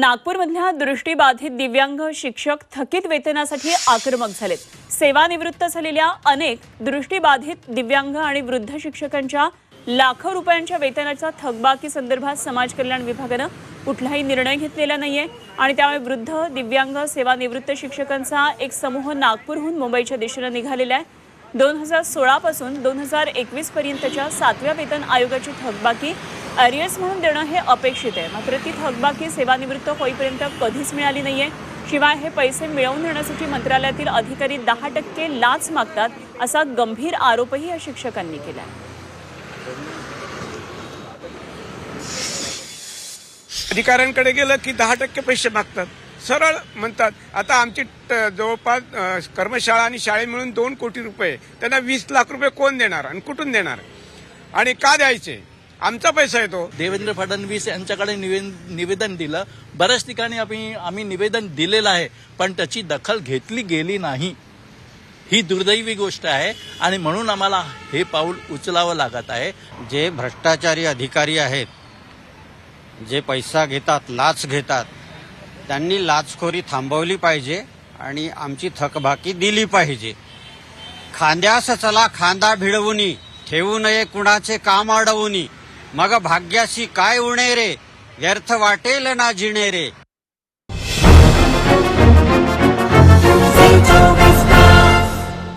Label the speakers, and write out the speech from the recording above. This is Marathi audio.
Speaker 1: नागपूरमधल्या दृष्टीबाधित दिव्यांग शिक्षक थकीत वेतनासाठी आक्रमक झालेत. सेवानिवृत्त झालेल्या अनेक दृष्टीबाधित दिव्यांग आणि वृद्ध शिक्षकांच्या लाखो रुपयांच्या वेतनाच्या थकबाकी संदर्भात समाज कल्याण विभागानं कुठलाही निर्णय घेतलेला नाहीये. आणि त्यामुळे वृद्ध दिव्यांग सेवानिवृत्त शिक्षकांचा एक समूह नागपूरहून मुंबईच्या दिशेनं निघालेला आहे. दोन हजार सोळापासून दोन हजार एकवीसपर्यंतच्या सातव्या वेतन आयोगाची थकबाकी अरियर्स म्हणून देणं हे अपेक्षित आहे. मात्र ती थकबाकी सेवानिवृत्त होईपर्यंत कधीच मिळाली नाही आहे शिवाय हे पैसे मिळवून देण्यासाठी मंत्रालयातील अधिकारी दहा टक्के लाच मागतात असा गंभीर आरोपही या शिक्षकांनी केला आहे
Speaker 2: अधिकाऱ्यांकडे गेलं की दहा टक्के पैसे मागतात. सरळ म्हणतात आता आमची ट- जवळपास कर्मशाळा आणि शाळे मिळून दोन कोटी रुपये त्यांना वीस लाख रुपये कोण देणार आणि कुठून देणार? आणि का द्यायचे? आमचा पैसा येतो.
Speaker 3: देवेंद्र फडणवीस यांच्याकडे निवे- निवेदन दिलं. बऱ्याच ठिकाणी आम्ही आम्ही निवेदन दिलेलं आहे पण त्याची दखल घेतली गेली नाही. ही दुर्दैवी गोष्ट आहे आणि म्हणून आम्हाला हे पाऊल उचलावं लागत आहे.
Speaker 4: जे भ्रष्टाचारी अधिकारी आहेत जे पैसा घेतात लाच घेतात त्यांनी लाचखोरी थांबवली पाहिजे आणि आमची थकबाकी दिली पाहिजे. खांद्यास चला खांदा भिडवुनी ठेवू नये कुणाचे काम अडवुनी. मग भाग्याशी काय उणे रे व्यर्थ वाटेल ना जिणे रे